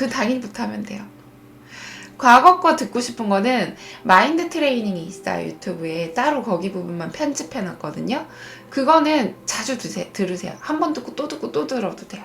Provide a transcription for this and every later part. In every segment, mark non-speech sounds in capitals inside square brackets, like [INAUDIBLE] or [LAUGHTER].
그 당일부터 하면 돼요. 과거 거 듣고 싶은 거는 마인드 트레이닝이 있어요. 유튜브에 따로 거기 부분만 편집해 놨거든요. 그거는 자주 드세, 들으세요. 한 번 듣고 또 듣고 또 들어도 돼요.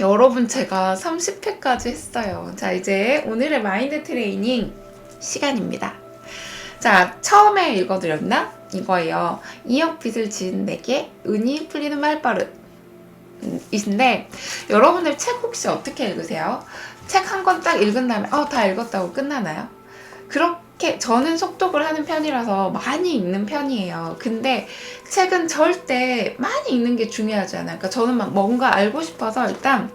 여러분 제가 30회까지 했어요. 자 이제 오늘의 마인드 트레이닝 시간입니다. 자 처음에 읽어드렸나? 이거예요. 2억 빚을 지은 내게 은이 풀리는 말버릇 음, 이신데 여러분들 책 혹시 어떻게 읽으세요? 책 한 권 딱 읽은 다음에 어 다 읽었다고 끝나나요? 그렇게 저는 속독을 하는 편이라서 많이 읽는 편이에요. 근데 책은 절대 많이 읽는 게 중요하지 않아요. 그러니까 저는 막 뭔가 알고 싶어서 일단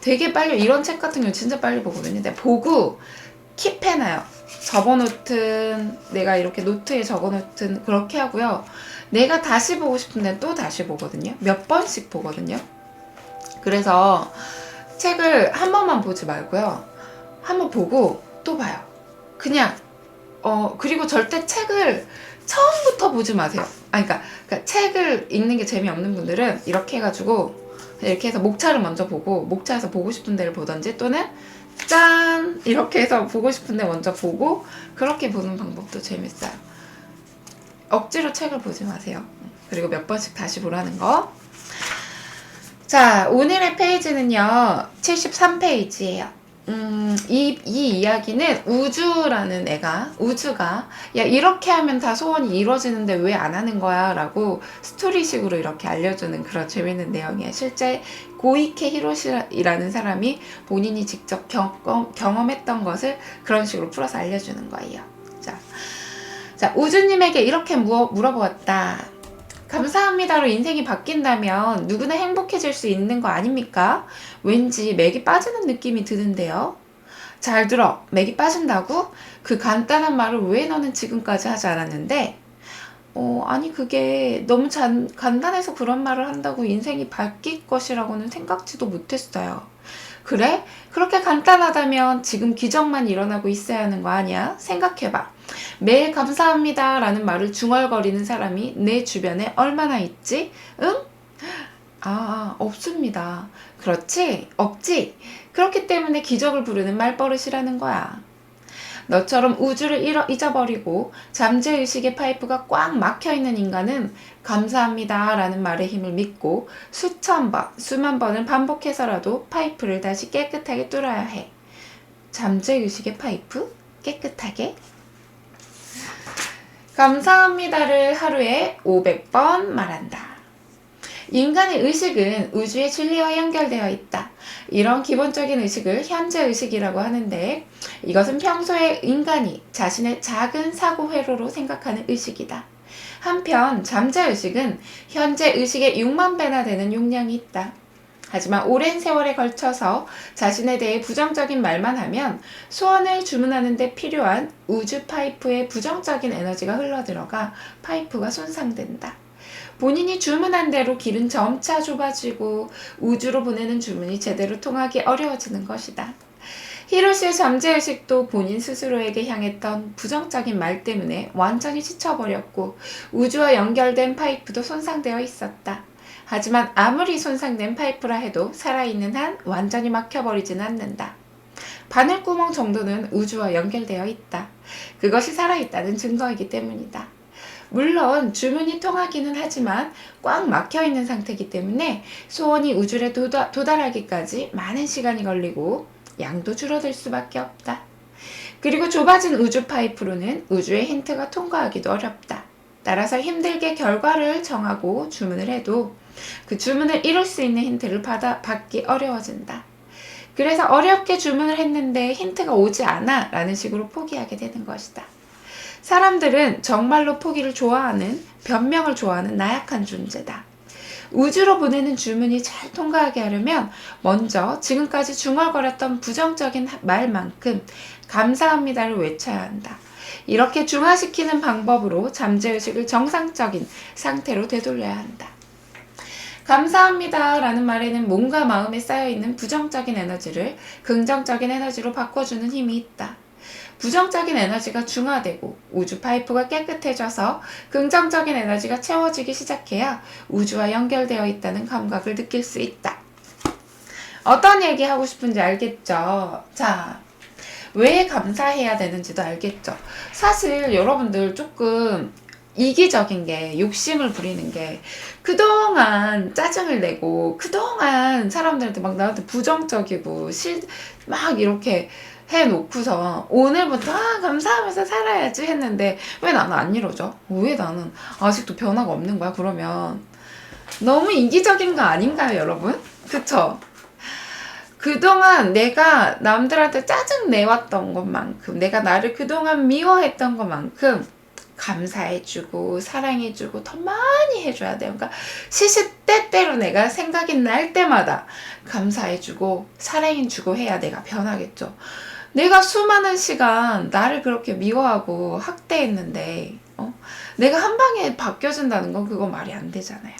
되게 빨리 이런 책 같은 경우 진짜 빨리 보거든요. 근데 보고 킵해놔요. 적어놓든 내가 이렇게 노트에 적어놓든 그렇게 하고요. 내가 다시 보고 싶은데 또 다시 보거든요. 몇 번씩 보거든요. 그래서 책을 한 번만 보지 말고요. 한 번 보고 또 봐요. 그냥 어 그리고 절대 책을 처음부터 보지 마세요. 아 그러니까, 그러니까 책을 읽는 게 재미없는 분들은 이렇게 해가지고 이렇게 해서 목차를 먼저 보고 목차에서 보고 싶은 데를 보던지 또는 짠 이렇게 해서 보고 싶은 데 먼저 보고 그렇게 보는 방법도 재밌어요. 억지로 책을 보지 마세요. 그리고 몇 번씩 다시 보라는 거. 자, 오늘의 페이지는요, 73페이지예요. 음, 이, 이 이야기는 우주라는 애가, 우주가, 야, 이렇게 하면 다 소원이 이루어지는데 왜 안 하는 거야? 라고 스토리식으로 이렇게 알려주는 그런 재밌는 내용이에요. 실제 고이케 히로시라는 사람이 본인이 직접 경험, 경험했던 것을 그런 식으로 풀어서 알려주는 거예요. 자, 자, 우주님에게 이렇게 무, 물어보았다. 감사합니다로 인생이 바뀐다면 누구나 행복해질 수 있는 거 아닙니까? 왠지 맥이 빠지는 느낌이 드는데요. 잘 들어. 맥이 빠진다고? 그 간단한 말을 왜 너는 지금까지 하지 않았는데? 어, 아니, 그게 너무 잔, 간단해서 그런 말을 한다고 인생이 바뀔 것이라고는 생각지도 못했어요. 그래? 그렇게 간단하다면 지금 기적만 일어나고 있어야 하는 거 아니야? 생각해봐. 매일 감사합니다 라는 말을 중얼거리는 사람이 내 주변에 얼마나 있지? 응? 아, 없습니다. 그렇지? 없지? 그렇기 때문에 기적을 부르는 말버릇이라는 거야. 너처럼 우주를 잃어, 잊어버리고 잠재의식의 파이프가 꽉 막혀 있는 인간은 감사합니다 라는 말의 힘을 믿고 수천 번, 수만 번을 반복해서라도 파이프를 다시 깨끗하게 뚫어야 해. 잠재의식의 파이프? 깨끗하게? 감사합니다를 하루에 500번 말한다. 인간의 의식은 우주의 진리와 연결되어 있다. 이런 기본적인 의식을 현재 의식이라고 하는데 이것은 평소에 인간이 자신의 작은 사고 회로로 생각하는 의식이다. 한편 잠재 의식은 현재 의식의 6만 배나 되는 용량이 있다. 하지만 오랜 세월에 걸쳐서 자신에 대해 부정적인 말만 하면 소원을 주문하는 데 필요한 우주 파이프에 부정적인 에너지가 흘러들어가 파이프가 손상된다. 본인이 주문한 대로 길은 점차 좁아지고 우주로 보내는 주문이 제대로 통하기 어려워지는 것이다. 히로시의 잠재의식도 본인 스스로에게 향했던 부정적인 말 때문에 완전히 지쳐버렸고 우주와 연결된 파이프도 손상되어 있었다. 하지만 아무리 손상된 파이프라 해도 살아있는 한 완전히 막혀버리진 않는다. 바늘구멍 정도는 우주와 연결되어 있다. 그것이 살아있다는 증거이기 때문이다. 물론 주문이 통하기는 하지만 꽉 막혀 있는 상태이기 때문에 소원이 우주에 도달하기까지 많은 시간이 걸리고 양도 줄어들 수밖에 없다. 그리고 좁아진 우주 파이프로는 우주의 힌트가 통과하기도 어렵다. 따라서 힘들게 결과를 정하고 주문을 해도 그 주문을 이룰 수 있는 힌트를 받아, 받기 어려워진다. 그래서 어렵게 주문을 했는데 힌트가 오지 않아 라는 식으로 포기하게 되는 것이다. 사람들은 정말로 포기를 좋아하는, 변명을 좋아하는 나약한 존재다. 우주로 보내는 주문이 잘 통과하게 하려면 먼저 지금까지 중얼거렸던 부정적인 말만큼 감사합니다를 외쳐야 한다. 이렇게 중화시키는 방법으로 잠재의식을 정상적인 상태로 되돌려야 한다. 감사합니다 라는 말에는 몸과 마음에 쌓여있는 부정적인 에너지를 긍정적인 에너지로 바꿔주는 힘이 있다. 부정적인 에너지가 중화되고 우주 파이프가 깨끗해져서 긍정적인 에너지가 채워지기 시작해야 우주와 연결되어 있다는 감각을 느낄 수 있다. 어떤 얘기 하고 싶은지 알겠죠? 자, 왜 감사해야 되는지도 알겠죠? 사실 여러분들 조금 이기적인 게 욕심을 부리는 게 그동안 짜증을 내고 그동안 사람들한테 막 나한테 부정적이고 실 막 이렇게 해놓고서 오늘부터 아 감사하면서 살아야지 했는데 왜 나는 안 이러죠? 왜 나는 아직도 변화가 없는 거야? 그러면 너무 이기적인 거 아닌가요, 여러분? 그쵸? 그동안 내가 남들한테 짜증 내왔던 것만큼, 내가 나를 그동안 미워했던 것만큼 감사해주고, 사랑해주고, 더 많이 해줘야 돼요. 그러니까 시시때때로 내가 생각이 날 때마다 감사해주고, 사랑해주고 해야 내가 변하겠죠. 내가 수많은 시간 나를 그렇게 미워하고 학대했는데, 어? 내가 한 방에 바뀌어준다는 건 그거 말이 안 되잖아요.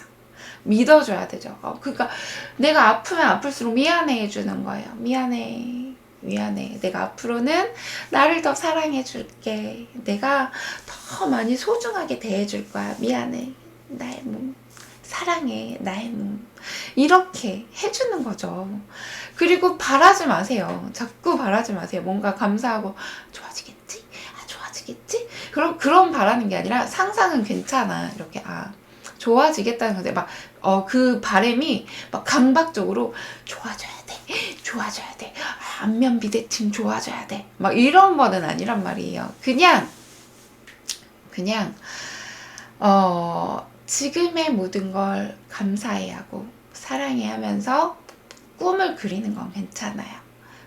믿어줘야 되죠. 어, 그러니까 내가 아프면 아플수록 미안해 해주는 거예요. 미안해. 미안해. 내가 앞으로는 나를 더 사랑해 줄게. 내가 더 많이 소중하게 대해줄 거야. 미안해. 나의 몸. 사랑해. 나의 몸. 이렇게 해주는 거죠. 그리고 바라지 마세요. 자꾸 바라지 마세요. 뭔가 감사하고 좋아지겠지? 아, 좋아지겠지? 그럼 그런 바라는 게 아니라 상상은 괜찮아. 이렇게 아 좋아지겠다는 건데 막어그 바램이 막 강박적으로 좋아져야 돼. 좋아져야 돼. 아, 안면 비대칭 좋아져야 돼. 막 이런 거는 아니란 말이에요. 그냥 그냥 어 지금의 모든 걸 감사해 하고 사랑해 하면서 꿈을 그리는 건 괜찮아요.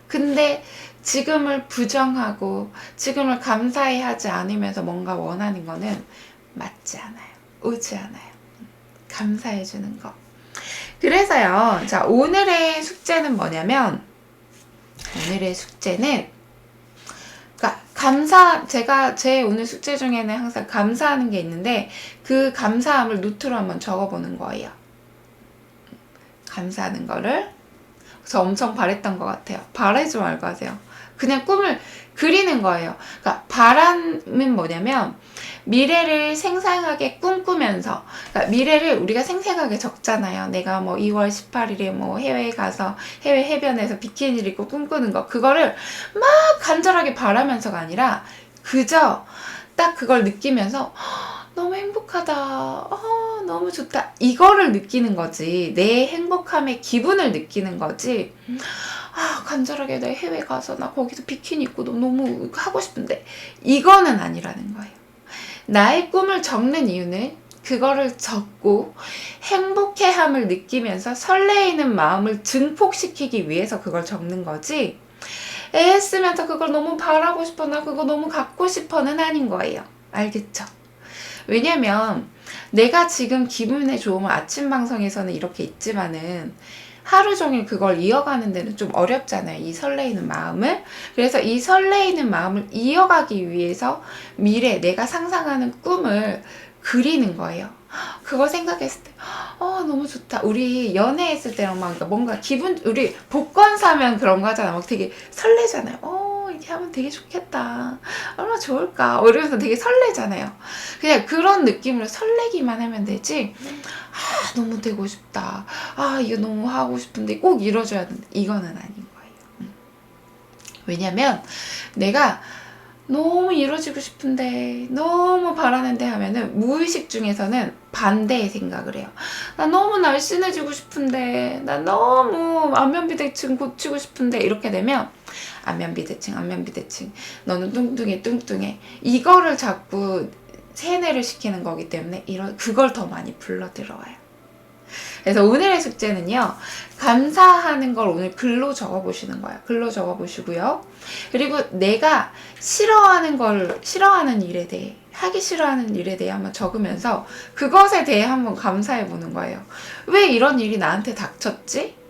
근데 지금을 부정하고 지금을 감사해 하지 않으면서 뭔가 원하는 거는 맞지 않아요. 오지 않아요. 감사해 주는 거. 그래서요. 자, 오늘의 숙제는 뭐냐면 오늘의 숙제는 그러니까 감사 제가 제 오늘 숙제 중에는 항상 감사하는 게 있는데 그 감사함을 노트로 한번 적어 보는 거예요. 감사하는 거를 그래서 엄청 바랬던 것 같아요. 바라지 말고 하세요. 그냥 꿈을 그리는 거예요. 그러니까 바람은 뭐냐면 미래를 생생하게 꿈꾸면서 그러니까 미래를 우리가 생생하게 적잖아요. 내가 뭐 2월 18일에 뭐 해외에 가서 해외 해변에서 비키니를 입고 꿈꾸는 거 그거를 막 간절하게 바라면서가 아니라 그저 딱 그걸 느끼면서 너무 행복하다. 어, 너무 좋다. 이거를 느끼는 거지. 내 행복함의 기분을 느끼는 거지. 아, 간절하게 내 해외 가서 나 거기서 비키니 입고 너무 하고 싶은데. 이거는 아니라는 거예요. 나의 꿈을 적는 이유는 그거를 적고 행복해함을 느끼면서 설레이는 마음을 증폭시키기 위해서 그걸 적는 거지. 애쓰면서 그걸 너무 바라고 싶어, 나 그거 너무 갖고 싶어는 아닌 거예요. 알겠죠? 왜냐면 내가 지금 기분에 좋으면 아침 방송에서는 이렇게 있지만은 하루 종일 그걸 이어가는 데는 좀 어렵잖아요. 이 설레이는 마음을. 그래서 이 설레이는 마음을 이어가기 위해서 미래, 내가 상상하는 꿈을 그리는 거예요. 그거 생각했을 때, 어, 너무 좋다. 우리 연애했을 때랑 막 뭔가 기분, 우리 복권 사면 그런 거 하잖아. 막 되게 설레잖아요. 어, 이렇게 하면 되게 좋겠다. 얼마나 좋을까. 뭐 이러면서 되게 설레잖아요. 그냥 그런 느낌으로 설레기만 하면 되지. 아, 너무 되고 싶다. 아, 이거 너무 하고 싶은데 꼭 이뤄줘야 된다. 이거는 아닌 거예요. 음. 왜냐면 내가 너무 이루어지고 싶은데 너무 바라는데 하면은 무의식 중에서는 반대의 생각을 해요. 나 너무 날씬해지고 싶은데 나 너무 안면비대칭 고치고 싶은데 이렇게 되면 안면 비대칭 안면 비대칭 너는 뚱뚱해 뚱뚱해 이거를 자꾸 세뇌를 시키는 거기 때문에 이런 그걸 더 많이 불러들어와요. 그래서 오늘의 숙제는요. 감사하는 걸 오늘 글로 적어 보시는 거예요. 글로 적어 보시고요. 그리고 내가 싫어하는 걸 싫어하는 일에 대해 하기 싫어하는 일에 대해 한번 적으면서 그것에 대해 한번 감사해 보는 거예요. 왜 이런 일이 나한테 닥쳤지?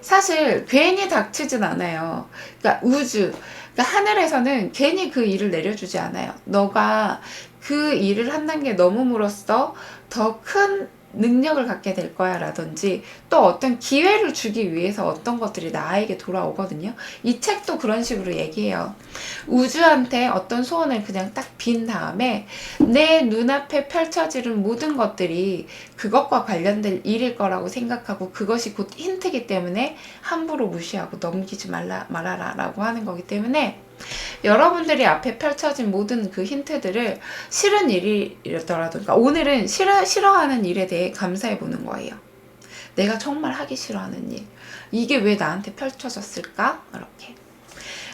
사실 괜히 닥치진 않아요. 그러니까 우주, 그러니까 하늘에서는 괜히 그 일을 내려주지 않아요. 너가 그 일을 한다는 게 넘음으로써 더 큰 능력을 갖게 될 거야 라든지 또 어떤 기회를 주기 위해서 어떤 것들이 나에게 돌아오거든요. 이 책도 그런 식으로 얘기해요. 우주한테 어떤 소원을 그냥 딱 빈 다음에 내 눈앞에 펼쳐지는 모든 것들이 그것과 관련된 일일 거라고 생각하고 그것이 곧 힌트기 때문에 함부로 무시하고 넘기지 말라, 말아라 라고 하는 거기 때문에 여러분들이 앞에 펼쳐진 모든 그 힌트들을 싫은 일이더라도, 그러니까 오늘은 싫어, 싫어하는 일에 대해 감사해 보는 거예요. 내가 정말 하기 싫어하는 일. 이게 왜 나한테 펼쳐졌을까? 이렇게.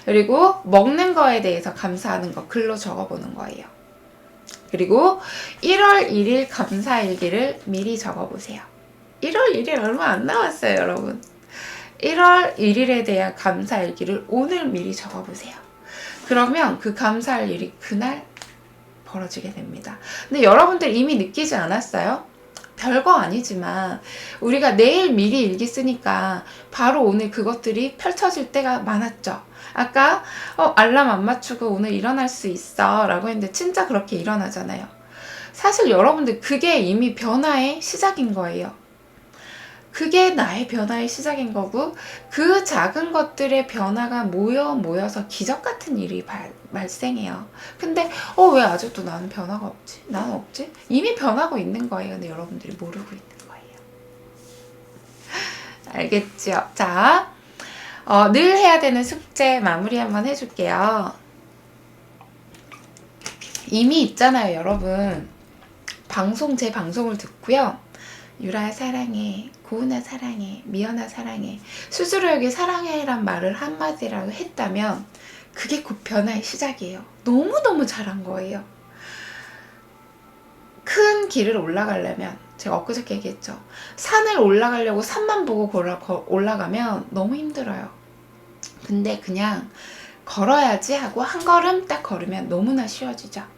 그리고 먹는 거에 대해서 감사하는 거 글로 적어보는 거예요. 그리고 1월 1일 감사일기를 미리 적어보세요. 1월 1일 얼마 안 남았어요, 여러분. 1월 1일에 대한 감사일기를 오늘 미리 적어보세요. 그러면 그 감사할 일이 그날 벌어지게 됩니다. 근데 여러분들 이미 느끼지 않았어요? 별거 아니지만 우리가 내일 미리 일기 쓰니까 바로 오늘 그것들이 펼쳐질 때가 많았죠. 아까 어, 알람 안 맞추고 오늘 일어날 수 있어 라고 했는데 진짜 그렇게 일어나잖아요. 사실 여러분들 그게 이미 변화의 시작인 거예요. 그게 나의 변화의 시작인 거고 그 작은 것들의 변화가 모여 모여서 기적 같은 일이 발, 발생해요. 근데 어 왜 아직도 나는 변화가 없지? 나는 없지? 이미 변하고 있는 거예요. 근데 여러분들이 모르고 있는 거예요. [LAUGHS] 알겠죠? 자, 어, 늘 해야 되는 숙제 마무리 한번 해줄게요. 이미 있잖아요, 여러분. 방송 제 방송을 듣고요. 유라야 사랑해, 고은아 사랑해, 미연아 사랑해, 스스로 에게 사랑해란 말을 한마디라고 했다면 그게 곧 변화의 시작이에요. 너무너무 잘한 거예요. 큰 길을 올라가려면 제가 엊그저께 얘기했죠. 산을 올라가려고 산만 보고 올라가면 너무 힘들어요. 근데 그냥 걸어야지 하고 한 걸음 딱 걸으면 너무나 쉬워지죠.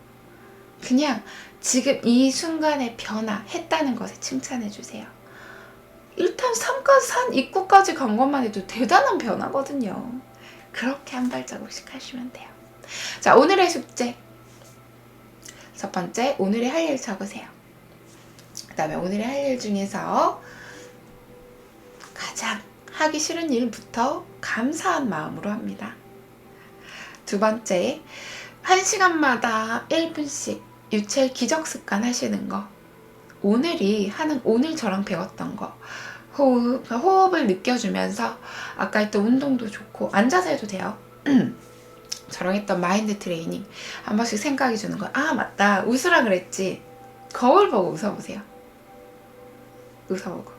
그냥 지금 이 순간의 변화 했다는 것에 칭찬해 주세요. 일단 산까지 산 입구까지 간 것만 해도 대단한 변화거든요. 그렇게 한 발자국씩 하시면 돼요. 자, 오늘의 숙제. 첫 번째, 오늘의 할 일 적으세요. 그 다음에 오늘의 할 일 중에서 가장 하기 싫은 일부터 감사한 마음으로 합니다. 두 번째, 한 시간마다 1분씩 유체 기적 습관 하시는 거. 오늘이 하는 오늘 저랑 배웠던 거. 호흡, 호흡을 느껴주면서 아까 했던 운동도 좋고 앉아서 해도 돼요. [CLEARS THROAT] 저랑 했던 마인드 트레이닝 한 번씩 생각해 주는 거. 아 맞다 웃으라 그랬지. 거울 보고 웃어보세요. 웃어보고.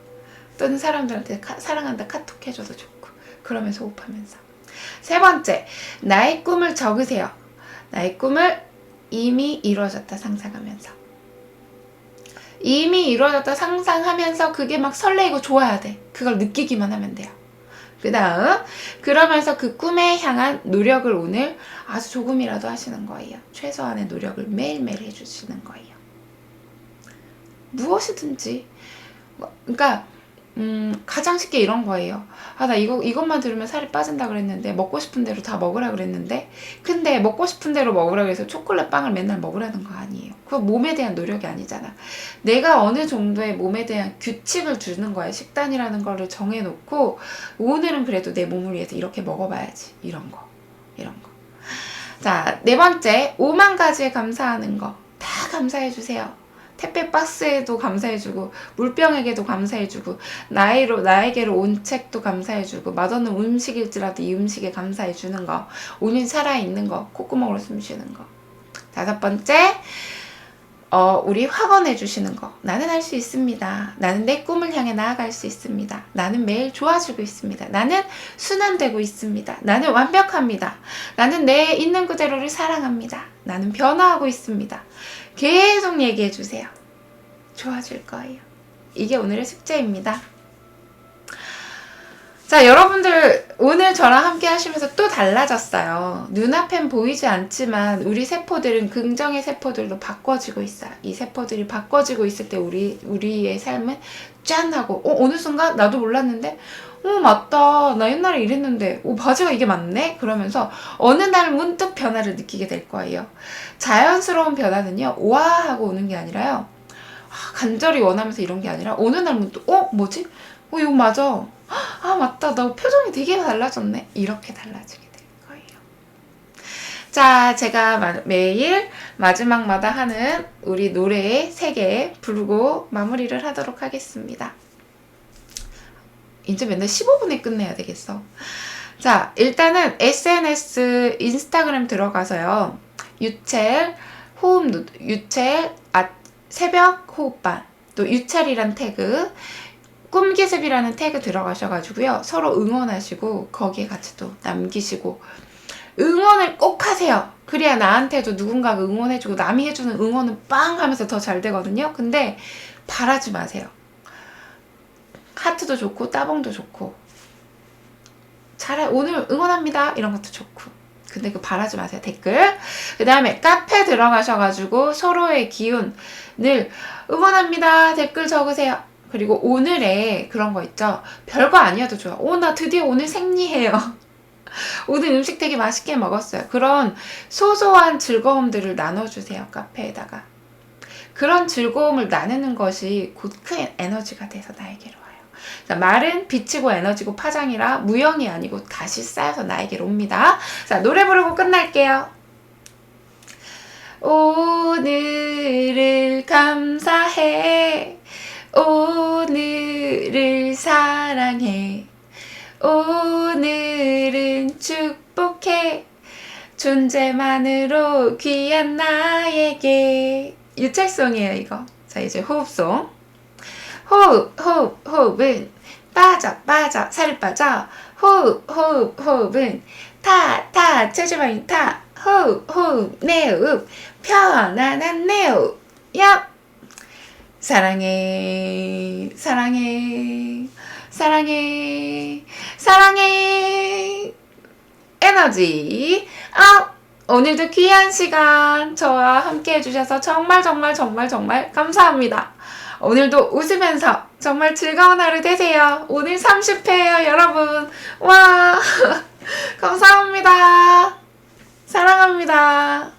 또는 사람들한테 카, 사랑한다 카톡 해줘도 좋고. 그러면서 호흡하면서. 세 번째, 나의 꿈을 적으세요. 나의 꿈을 이미 이루어졌다 상상하면서 이미 이루어졌다 상상하면서 그게 막 설레이고 좋아야 돼. 그걸 느끼기만 하면 돼요. 그 다음, 그러면서 그 꿈에 향한 노력을 오늘 아주 조금이라도 하시는 거예요. 최소한의 노력을 매일매일 해주시는 거예요. 무엇이든지. 뭐, 그러니까, 음, 가장 쉽게 이런 거예요. 아, 나 이거, 이것만 들으면 살이 빠진다 그랬는데, 먹고 싶은 대로 다 먹으라 그랬는데, 근데 먹고 싶은 대로 먹으라 그래서 초콜릿 빵을 맨날 먹으라는 거 아니에요. 그거 몸에 대한 노력이 아니잖아. 내가 어느 정도의 몸에 대한 규칙을 주는 거야. 식단이라는 거를 정해놓고, 오늘은 그래도 내 몸을 위해서 이렇게 먹어봐야지. 이런 거. 이런 거. 자, 네 번째, 5만 가지에 감사하는 거. 다 감사해주세요. 택배 박스에도 감사해주고 물병에게도 감사해주고 나이로 나에게로 온 책도 감사해주고 맛없는 음식일지라도 이 음식에 감사해주는 거 오늘 살아 있는 거 콧구멍으로 숨쉬는 거 다섯 번째 어, 우리 확언해 주시는 거. 나는 할 수 있습니다. 나는 내 꿈을 향해 나아갈 수 있습니다. 나는 매일 좋아지고 있습니다. 나는 순환되고 있습니다. 나는 완벽합니다. 나는 내 있는 그대로를 사랑합니다. 나는 변화하고 있습니다. 계속 얘기해 주세요. 좋아질 거예요. 이게 오늘의 숙제입니다. 자, 여러분들 오늘 저랑 함께 하시면서 또 달라졌어요. 눈앞엔 보이지 않지만 우리 세포들은 긍정의 세포들로 바꿔지고 있어요. 이 세포들이 바꿔지고 있을 때 우리 우리의 삶은 짠 하고 어, 어느 순간 나도 몰랐는데 어 맞다 나 옛날에 이랬는데 오 바지가 이게 맞네 그러면서 어느 날 문득 변화를 느끼게 될 거예요. 자연스러운 변화는요 와 하고 오는 게 아니라요. 아, 간절히 원하면서 이런 게 아니라 어느 날은 또 어? 뭐지? 어 이거 맞아. 아 맞다. 나 표정이 되게 달라졌네. 이렇게 달라지게 될 거예요. 자, 제가 마- 매일 마지막마다 하는 우리 노래 3개 부르고 마무리를 하도록 하겠습니다. 이제 맨날 15분에 끝내야 되겠어. 자, 일단은 SNS, 인스타그램 들어가서요. 유첼, 호흡, 노- 유첼, 아, 새벽 호흡반, 또 유첼이란 태그, 꿈기습이라는 태그 들어가셔가지고요. 서로 응원하시고, 거기에 같이 또 남기시고, 응원을 꼭 하세요. 그래야 나한테도 누군가가 응원해주고, 남이 해주는 응원은 빵 하면서 더 잘 되거든요. 근데 바라지 마세요. 하트도 좋고, 따봉도 좋고, 잘 오늘 응원합니다. 이런 것도 좋고. 근데 그 바라지 마세요. 댓글. 그 다음에 카페 들어가셔가지고 서로의 기운을 응원합니다. 댓글 적으세요. 그리고 오늘의 그런 거 있죠? 별거 아니어도 좋아. 오나 드디어 오늘 생리해요. [LAUGHS] 오늘 음식 되게 맛있게 먹었어요. 그런 소소한 즐거움들을 나눠주세요 카페에다가. 그런 즐거움을 나누는 것이 곧 큰 에너지가 돼서 나에게로 와요 자, 말은 빛이고 에너지고 파장이라 무형이 아니고 다시 쌓여서 나에게로 옵니다. 자, 노래 부르고 끝날게요. 오늘을 감사해. 오늘을 사랑해. 오늘은 축복해. 존재만으로 귀한 나에게. 유책송이에요, 이거. 자, 이제 호흡송. 호흡, 호흡, 호흡은 빠져, 빠져, 살 빠져. 호흡, 호흡, 호흡은 타, 타, 체지방이 타. 호흡, 호흡, 내호흡. 편안한 내호흡. 얍. 사랑해, 사랑해, 사랑해, 사랑해. 에너지. 아! 오늘도 귀한 시간 저와 함께 해주셔서 정말 정말 정말 정말 감사합니다. 오늘도 웃으면서 정말 즐거운 하루 되세요. 오늘 30회예요, 여러분. 와, [LAUGHS] 감사합니다. 사랑합니다.